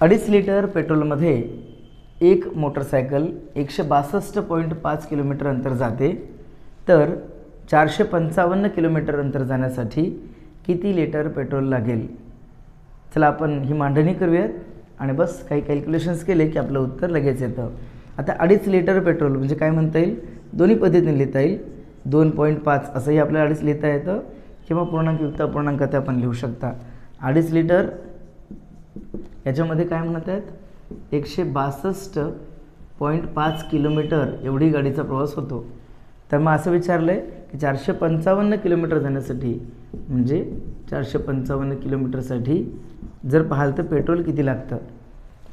अडीच लिटर पेट्रोलमध्ये एक मोटरसायकल एकशे बासष्ट पॉईंट पाच किलोमीटर अंतर जाते. तर चारशे पंचावन्न किलोमीटर अंतर जाण्यासाठी किती लिटर पेट्रोल लागेल? चला आपण ही मांडणी करूयात. आणि बस काही कॅल्क्युलेशन्स केले की आपलं उत्तर लगेच येतं. आता अडीच लिटर पेट्रोल म्हणजे काय म्हणता येईल? दोन्ही पद्धतीने लिहिता येईल. दोन पॉईंट पाच असंही आपल्याला अडीच लिहिता येतं. किंवा पूर्णांक युक्त पूर्णांक ते आपण लिहू शकता. अडीच लिटर याच्यामध्ये काय म्हणत आहेत? एकशे बासष्ट पॉईंट पाच किलोमीटर एवढी गाडीचा प्रवास होतो. तर मग असं विचारलं आहे की चारशे पंचावन्न किलोमीटर जाण्यासाठी म्हणजे चारशे पंचावन्न किलोमीटरसाठी जर पाहाल तर पेट्रोल किती लागतं?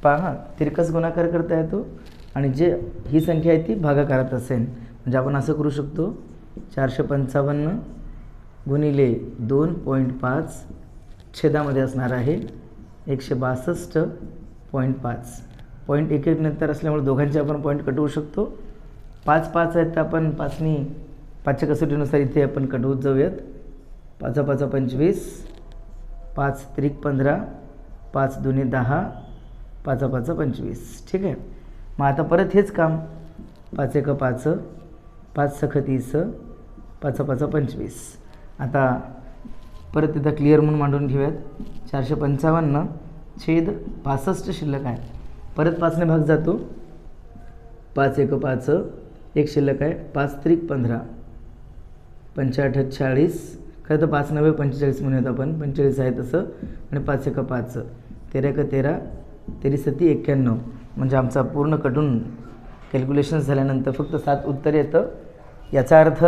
पहा तिरकस गुणाकार करता येतो आणि जे ही संख्या आहे ती भागाकारात असेल. म्हणजे आपण असं करू शकतो चारशे पंचावन्न गुणिले दोन पॉईंट पाच छेदामध्ये असणार आहे एकशे बासष्ट पॉईंट पाच. पॉईंट एक एक नंतर असल्यामुळे दोघांचे आपण पॉईंट कटवू शकतो. पाच पाच आहेत तर आपण पाचनी पाचच्या कसोटीनुसार इथे आपण कटवत जाऊयात. पाच पाच पंचवीस पाच त्रिक पंधरा पाच दोन्ही दहा पाच पाच पंचवीस. ठीक आहे? मग आता परत हेच काम. पाच एक पाच पाच सख तीस पाच पाच पंचवीस. आता परत तिथं क्लिअर म्हणून मांडून घेऊयात. चारशे पंचावन्न छेद पासष्ट शिल्लक आहे. परत पाचने भाग जातो. पाच एक पाच एक शिल्लक आहे. पाच त्रिक पंधरा. पंचाठ चाळीस. खरं तर पाच नव्हे पंचेचाळीस म्हणूयात आपण. पंचेचाळीस आहे तसं. आणि पाच एक पाच. तेरा एक तेरा. तेरी सती एक्क्याण्णव. म्हणजे आमचा पूर्ण कटून कॅल्क्युलेशन्स झाल्यानंतर फक्त सात उत्तर येतं. याचा अर्थ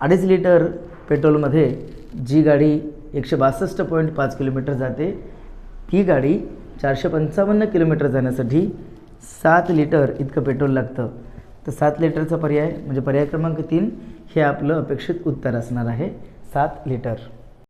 अडीच लिटर पेट्रोलमध्ये जी गाडी एकशे बासष्ट पॉईंट पाच किलोमीटर जाते. ती गाडी चारशे पंचावन्न किलोमीटर जाण्यासाठी सात लिटर इतकं पेट्रोल लागतं. तर सात लिटरचा पर्याय म्हणजे पर्याय क्रमांक तीन हे आपलं अपेक्षित उत्तर असणार आहे. सात लिटर.